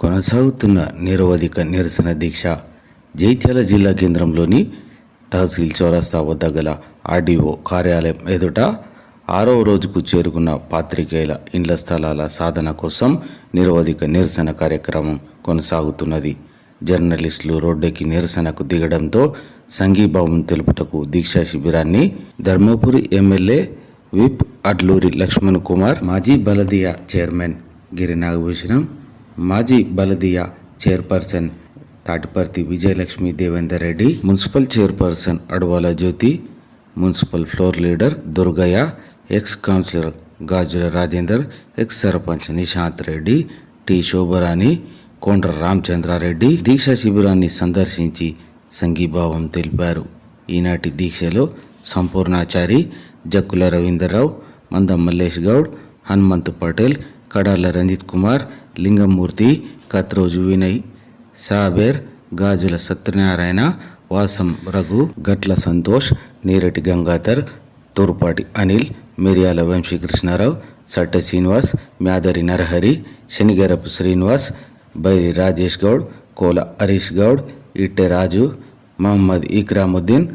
కొనసాగుతున్న నిరవధిక నిరసన దీక్ష జైత్యాల జిల్లా కేంద్రంలోని తహసీల్ చౌరస్తా వద్ద గల ఆర్డీఓ కార్యాలయం ఎదుట ఆరవ రోజుకు చేరుకున్న పాత్రికేయుల ఇండ్ల స్థలాల సాధన కోసం నిరవధిక నిరసన కార్యక్రమం కొనసాగుతున్నది. జర్నలిస్టులు రోడ్డెక్కి నిరసనకు దిగడంతో సంఘీభావం తెలుపుటకు దీక్షా శిబిరాన్ని ధర్మపురి ఎమ్మెల్యే విప్ అడ్లూరి లక్ష్మణ్ కుమార్ మాజీ బలదియా చైర్మన్ గిరి నాగభూషణం మాజీ బలదియా chairperson Tatiparthi Vijayalakshmi Devender Reddy municipal chairperson Adavala Jyothi municipal floor leader Durgaiah ex councillor Gajula Rajender ex sarpanch Nishanth Reddy T Shobharani Kondra Ramachandra Reddy దీక్షా శిబిరాన్ని సందర్శించి సంఘీభావం తెలిపారు. ఈనాటి దీక్షలో సంపూర్ణాచారి జక్కుల రవీందర్రావు మందం మల్లేష్ గౌడ్ హనుమంత్ పటేల్ కడాల రంజిత్ కుమార్ లింగమూర్తి కత్రోజు వినయ్ సాబేర్ గాజుల సత్యనారాయణ వాసం రఘు గట్ల సంతోష్ నీరటి గంగాధర్ తూర్పాటి అనిల్ మిర్యాల వంశీకృష్ణారావు సట్ట శ్రీనివాస్ మ్యాదరి నరహరి శనిగరపు శ్రీనివాస్ బైరి రాజేష్ గౌడ్ కోల హరీష్ గౌడ్ ఇట్టె రాజు మహమ్మద్ ఇక్రాముద్దీన్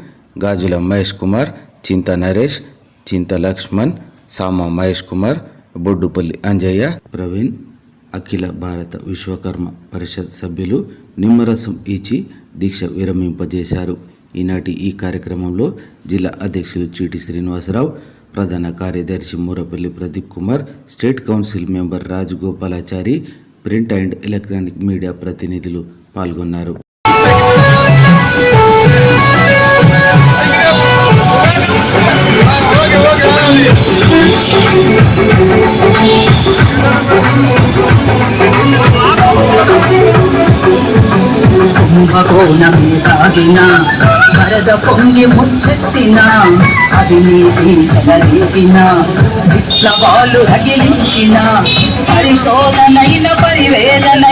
గాజుల మహేష్ కుమార్ చింత నరేష్ చింత లక్ష్మణ్ సామ మహేష్ కుమార్ బొడ్డుపల్లి అంజయ్య ప్రవీణ్. అఖిల భారత విశ్వకర్మ పరిషత్ సభ్యులు నిమ్మరసం ఇచ్చి దీక్ష విరమింపజేశారు. ఈనాటి ఈ కార్యక్రమంలో జిల్లా అధ్యక్షులు చీటి శ్రీనివాసరావు ప్రధాన కార్యదర్శి Moorapalli Pradeep Kumar state council member Rajagopalachari print and electronic media ప్రతినిధులు పాల్గొన్నారు. కుంభకోణమే తాగిన వరద పొంగి ముచ్చెత్తిన అవినీతి చెలరేగిన విప్లవాలు రగిలించిన పరిశోధనైన పరివేదన